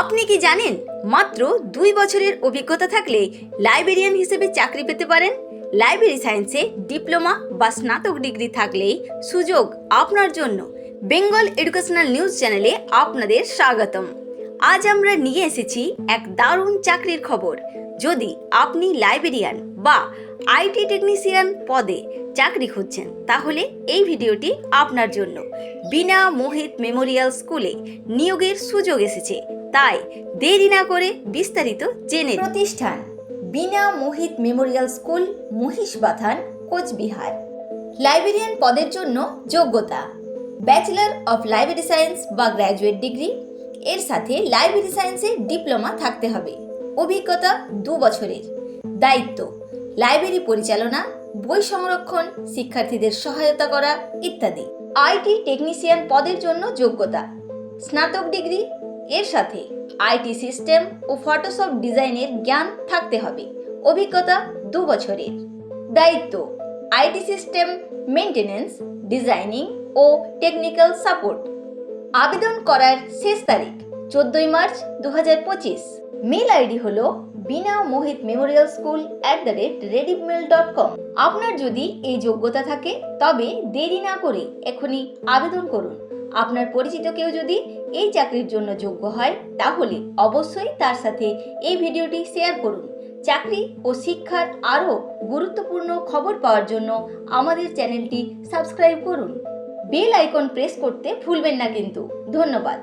আপনি কি জানেন, মাত্র দুই বছরের অভিজ্ঞতা থাকলে লাইব্রেরিয়ান হিসেবে চাকরি পেতে পারেন? লাইব্রেরি সায়েন্সে ডিপ্লোমা বা স্নাতক ডিগ্রি থাকলেই সুযোগ আপনার জন্য। বেঙ্গল এডুকেশনাল নিউজ চ্যানেলে আপনাদের স্বাগতম। আজ আমরা নিয়ে এসেছি এক দারুণ চাকরির খবর। যদি আপনি লাইব্রেরিয়ান বা আইটি টেকনিশিয়ান পদে চাকরি খুঁজছেন, তাহলে এই ভিডিওটি আপনার জন্য। বিনা মোহিত মেমোরিয়াল স্কুলে নিয়োগের সুযোগ এসেছে, তাই দেরি না করে বিস্তারিত জেনে প্রতিষ্ঠান, Bina Mohit memorial school Mahishbathan Coochbehar. Librarian পদের জন্য যোগ্যতা, ব্যাচেলর অফ লাইব্রেরি সায়েন্স বা গ্র্যাজুয়েট ডিগ্রি। এর সাথে লাইব্রেরি সায়েন্সে ডিপ্লোমা থাকতে হবে। অভিজ্ঞতা দু বছরের। দায়িত্ব লাইব্রেরি পরিচালনা, বই সংরক্ষণ, শিক্ষার্থীদের সহায়তা করা ইত্যাদি। আইটি টেকনিশিয়ান পদের জন্য যোগ্যতা। স্নাতক ডিগ্রি, এর সাথে আইটি সিস্টেম ও ফটোশপ ডিজাইনের জ্ঞান থাকতে হবে। অভিজ্ঞতা দু বছরের। দায়িত্ব, আইটি সিস্টেম মেনটেনেন্স ডিজাইনিং ও টেকনিক্যাল সাপোর্ট। আবেদন করার শেষ তারিখ, চোদ্দই মার্চ দু হাজার পঁচিশ। মেল আইডি হলো Bina Mohit memorial school at the rate rediffmail dot com আপনার যদি এই যোগ্যতা থাকে, তবে দেরি না করে এখনই আবেদন করুন। আপনার পরিচিত কেউ যদি এই চাকরির জন্য যোগ্য হয়, তাহলে অবশ্যই তার সাথে এই ভিডিওটি শেয়ার করুন। চাকরি ও শিক্ষার আরও গুরুত্বপূর্ণ খবর পাওয়ার জন্য আমাদের চ্যানেলটি সাবস্ক্রাইব করুন। বেল আইকন প্রেস করতে ভুলবেন না কিন্তু। ধন্যবাদ।